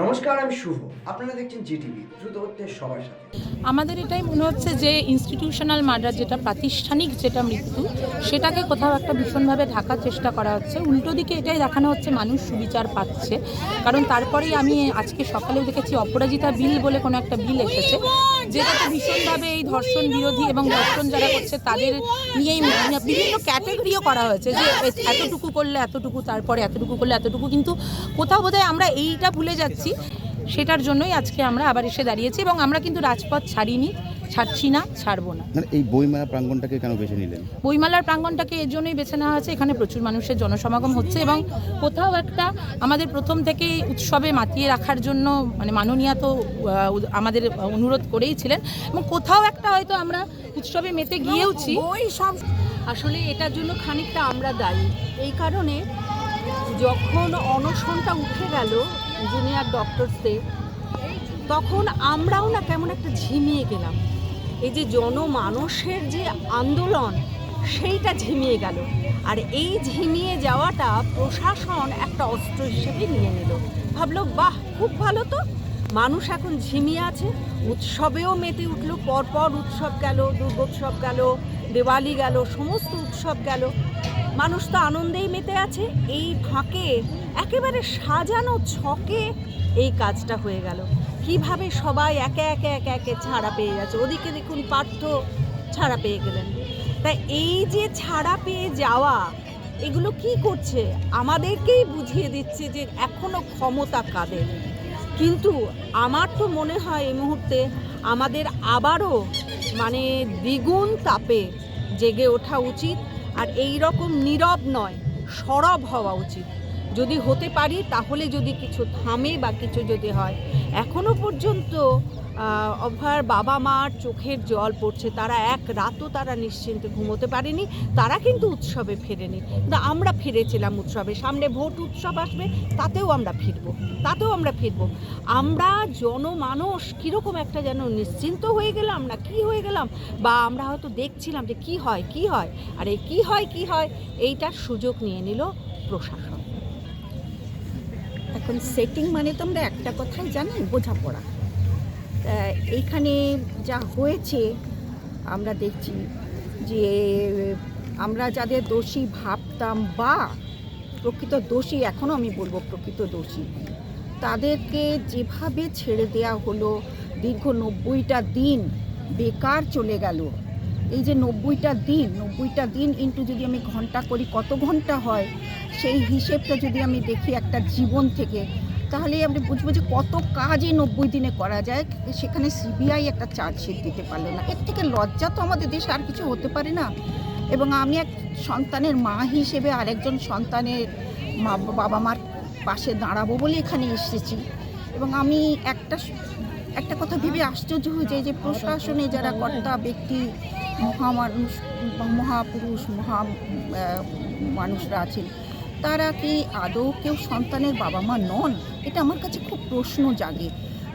নমস্কার, আমি শুভ। আপনারা দেখছেন জিটিভি, দ্রুত হচ্ছে সবার সাথে। আমাদের এটাই মনে হচ্ছে যে ইনস্টিটিউশনাল মার্ডার যেটা, প্রাতিষ্ঠানিক যেটা মৃত্যু, সেটাকে কোথাও একটা ভীষণভাবে ঢাকার চেষ্টা করা হচ্ছে। উল্টো দিকে এটাই দেখানো হচ্ছে, মানুষ সুবিচার পাচ্ছে। কারণ তারপরেই আমি আজকে সকালেও দেখেছি, অপরাজিতা বিল বলে কোনো একটা বিল এসেছে, যেটাতে ভীষণভাবে এই ধর্ষণ বিরোধী এবং ধর্ষণ যারা করছে, তাদের নিয়েই বিভিন্ন ক্যাটাগরিও করা হয়েছে যে এতটুকু করলে এতটুকু, তারপরে এতটুকু করলে এতটুকু, কিন্তু কোথাও বোধহয় আমরা এইটা ভুলে যাচ্ছি। সেটার জন্যই আজকে আমরা আবার এসে দাঁড়িয়েছি এবং আমরা কিন্তু রাজপথ ছাড়িনি ছাড়ছি না ছাড়বো না। মানে এই বইমেলা প্রাঙ্গণটাকে কেন বেছে নিলেন? বইমেলার প্রাঙ্গণটাকে এর জন্যই বেছে নেওয়া হয়েছে। এখানে প্রচুর মানুষের জনসমাগম হচ্ছে এবং কোথাও একটা আমাদের প্রথম থেকেই উৎসবে মাতিয়ে রাখার জন্য মানে মাননীয়া তো আমাদের অনুরোধ করেই ছিলেন এবং কোথাও একটা হয়তো আমরা উৎসবে মেতে গিয়েওছি। ওই সব আসলে এটার জন্য খানিকটা আমরা দায়ী। এই কারণে যখন অনশনটা উঠে গেল জুনিয়র ডক্টরসদের তখন আমরাও না কেমন একটা ঝিমিয়ে গেলাম। এই যে জনমানসের যে আন্দোলন, সেইটা ঝিমিয়ে গেল। আর এই ঝিমিয়ে যাওয়াটা প্রশাসন একটা অস্ত্র হিসেবে নিয়ে নিল। ভাবলো, বাহ, খুব ভালো তো। মানুষ এখন ঝিমিয়ে আছে, উৎসবেও মেতে উঠল, পরপর উৎসব গেল, দুর্গোৎসব গেল, দেওয়ালি গেল, সমস্ত উৎসব গেল। মানুষ তো আনন্দেই মেতে আছে, এই ফাঁকে, একেবারে সাজানো ছকে এই কাজটা হয়ে গেল। কীভাবে সবাই একে একে একে একে ছাড়া পেয়ে যাচ্ছে ওদিকে দেখুন পার্থ ছাড়া পেয়ে গেলেন। তাই এই যে ছাড়া পেয়ে যাওয়া, এগুলো কি করছে? আমাদেরকেই বুঝিয়ে দিচ্ছে যে এখনও ক্ষমতা কাদের? কিন্তু আমার তো মনে হয় এই মুহূর্তে আমাদের আবারও মানে দ্বিগুণ তাপে জেগে ওঠা উচিত আর এই রকম নীরব নয়, সরব হওয়া উচিত। যদি হতে পারি, তাহলে যদি কিছু থামে বা কিছু যদি হয়। এখনও পর্যন্ত অভয়ার বাবা মার চোখের জল পড়ছে। তারা এক রাতও তারা নিশ্চিন্তে ঘুমোতে পারেনি। তারা কিন্তু উৎসবে ফেরেনি। কিন্তু আমরা ফিরেছিলাম উৎসবে। সামনে ভোট উৎসব আসবে, তাতেও আমরা ফিরবো। তাতেও আমরা ফিরবো। আমরা জনমানস কীরকম একটা যেন নিশ্চিন্ত হয়ে গেলাম, না কি হয়ে গেলাম, বা আমরা হয়তো দেখছিলাম যে কি হয় কি হয়? আর এই কী হয়, কি হয়? এইটার সুযোগ নিয়ে নিল প্রশাসন। এখন সেটিং মানে তো আমরা একটা কথাই জানি, বোঝাপড়া। এইখানে যা হয়েছে, আমরা দেখছি যে, আমরা যাদের দোষী ভাবতাম বা প্রকৃত দোষী, এখনও আমি বলব প্রকৃত দোষী, তাদেরকে যেভাবে ছেড়ে দেয়া হলো, দীর্ঘ নব্বইটা দিন বেকার চলে গেল। এই যে নব্বইটা দিন নব্বইটা দিন ইন্টু যদি আমি ঘণ্টা করি, কত ঘণ্টা হয়? সেই হিসেবটা যদি আমি দেখি একটা জীবন থেকে, তাহলে আমরা বুঝব যে কত কাজই নব্বই দিনে করা যায়। সেখানে সিবিআই একটা চার্জশিট দিতে পারল না। এর থেকে লজ্জা তো আমাদের দেশে আর কিছু হতে পারে না। এবং আমি এক সন্তানের মা হিসেবে আরেকজন সন্তানের মা বাবা মার পাশে দাঁড়াবো বলে এখানে এসেছি। এবং আমি একটা একটা কথা ভেবে আশ্চর্য হয়ে যায় যে প্রশাসনে যারা কর্তা ব্যক্তি, মহামানুষ, মহাপুরুষ, মহা মানুষরা আছেন তারা কি আদৌ কেউ সন্তানের বাবা মা নন? এটা আমার কাছে খুব প্রশ্ন জাগে।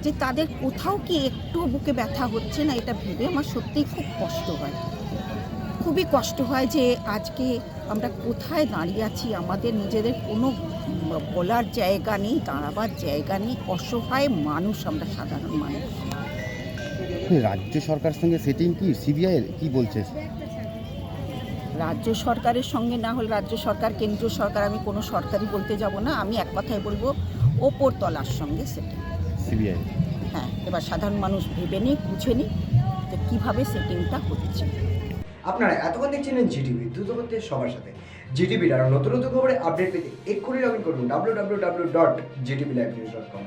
যে তাদের কোথাও কি একটু বুকে ব্যথা হচ্ছে না? এটা ভেবে আমার সত্যিই খুব কষ্ট হয়। খুবই কষ্ট হয় যে আজকে আমরা কোথায় দাঁড়িয়ে আছি? আমাদের নিজেদের কোনো বলার জায়গা নেই, দাঁড়াবার জায়গা নেই। অসহায় মানুষ আমরা সাধারণ মানুষ। রাজ্য সরকার সঙ্গে সেটিং কি? সিবিআই কি বলছে? রাজ্য সরকারের সঙ্গে না হলে রাজ্য সরকার কেন্দ্রীয় সরকার আমি কোনো সরকারি বলতে যাব না। আমি এক কথায় বলব ওপর তলার সঙ্গে সেটিং। সিবিআই? হ্যাঁ এবার সাধারণ মানুষ ভেবে নিক বুঝে নিক যে কীভাবে সেটিংটা হচ্ছে। আপনারা এতক্ষণ দেখছিলেন জিটিভি দ্রুত সবার সাথে। জিটিভির আরও নতুন নতুন খবরে আপডেট পেতে এক্ষুনি লগ ইন করুন W W W dot GTV live news dot com